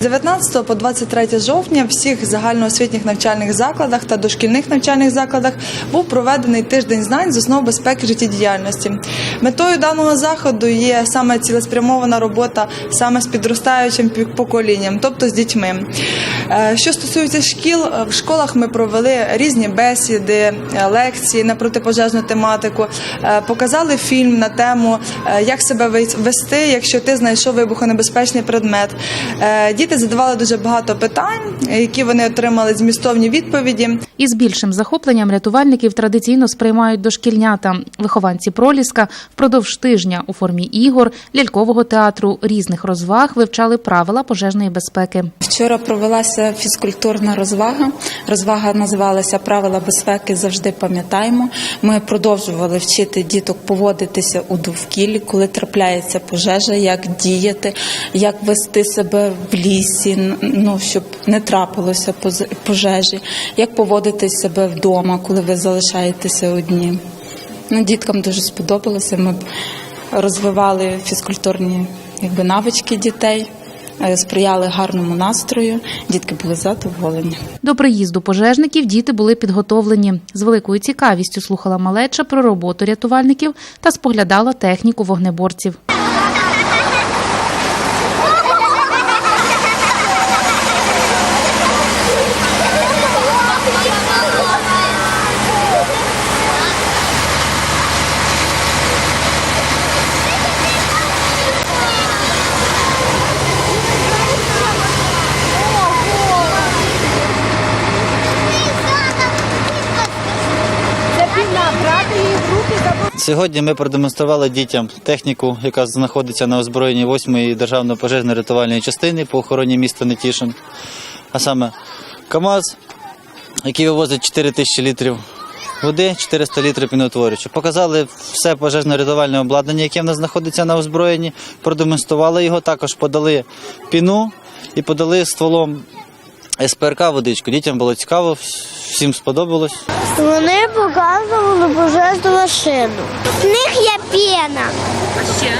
З 19 по 23 жовтня в всіх загальноосвітніх навчальних закладах та дошкільних навчальних закладах був проведений тиждень знань з основ безпеки життєдіяльності. Метою даного заходу є саме цілеспрямована робота саме з підростаючим поколінням, тобто з дітьми. Е, Що стосується шкіл, е, в школах ми провели різні бесіди, е, лекції на протипожежну тематику, показали фільм на тему, як себе вести, якщо ти знайшов вибухонебезпечний предмет. Діти задавали дуже багато питань, які вони отримали змістовні відповіді. Із більшим захопленням рятувальників традиційно сприймають дошкільнята. Вихованці проліска впродовж тижня у формі ігор, лялькового театру, різних розваг вивчали правила пожежної безпеки. Вчора провелася фізкультурна розвага. Розвага називалася Правила безпеки завжди пам'ятаємо. Ми продовжували вчити діток поводитися у довкіллі, коли трапляється пожежа, як діяти, як вести себе в лісі, ну щоб не трапилося пожежі, як поводити себе вдома, коли ви залишаєтеся одні. Ну, діткам дуже сподобалося. Ми розвивали фізкультурні якби, навички дітей, е, сприяли гарному настрою. Дітки були задоволені. До приїзду пожежників діти були підготовлені. З великою цікавістю слухала малеча про роботу рятувальників та споглядала техніку вогнеборців. Сьогодні ми продемонстрували дітям техніку, яка знаходиться на озброєнні 8-ї державної пожежно-рятувальної частини по охороні міста Нетішин. А саме КАМАЗ, який вивозить 4 тисячі літрів води, 400 літрів піноутворюючого. Показали все пожежно-рятувальне обладнання, яке в нас знаходиться на озброєнні, продемонстрували його, також подали піну і подали стволом СПРК водичку. Дітям було цікаво, всім сподобалось. Вони показували пожежну машину. В них є пена. Ще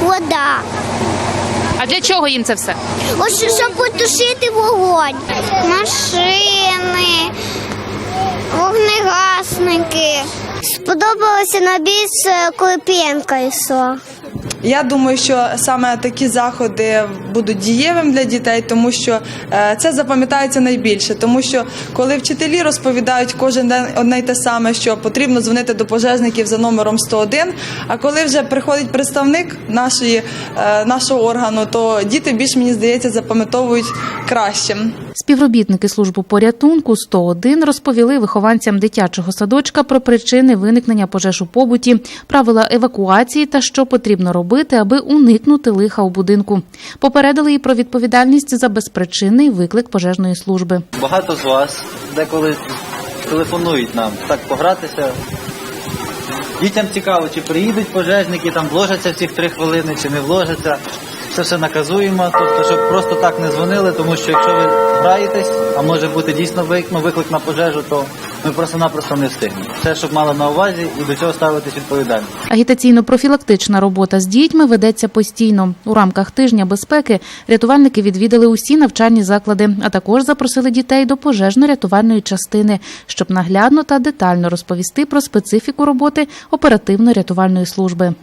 Вода. а для чого їм це все? Ось щоб потушити вогонь. Машини, вогнегасники. Сподобалося найбільше, коли п'янка йшла. Я думаю, що саме такі заходи будуть дієвим для дітей, тому що е, це запам'ятається найбільше. Тому що коли вчителі розповідають кожен день одне й те саме, що потрібно дзвонити до пожежників за номером 101, А коли вже приходить представник нашої, е, нашого органу, то діти більш мені здається запам'ятовують краще. Співробітники служби порятунку 101 розповіли вихованцям дитячого садочка про причини виникнення пожеж у побуті, правила евакуації та що потрібно робити, аби уникнути лиха у будинку. Попередили і про відповідальність за безпричинний виклик пожежної служби. Багато з вас деколи телефонують нам так погратися. Дітям цікаво, чи приїдуть пожежники, там вложаться в цих три хвилини, чи не вложаться. Це все наказуємо, тобто, щоб просто так не дзвонили, тому що якщо ви граєтесь, а може бути дійсно ну, виклик на пожежу, то ми просто-напросто не встигнемо. Це щоб мали на увазі і до цього ставитись відповідально. Агітаційно-профілактична робота з дітьми ведеться постійно. У рамках тижня безпеки рятувальники відвідали усі навчальні заклади, а також запросили дітей до пожежно-рятувальної частини, щоб наглядно та детально розповісти про специфіку роботи оперативно-рятувальної служби.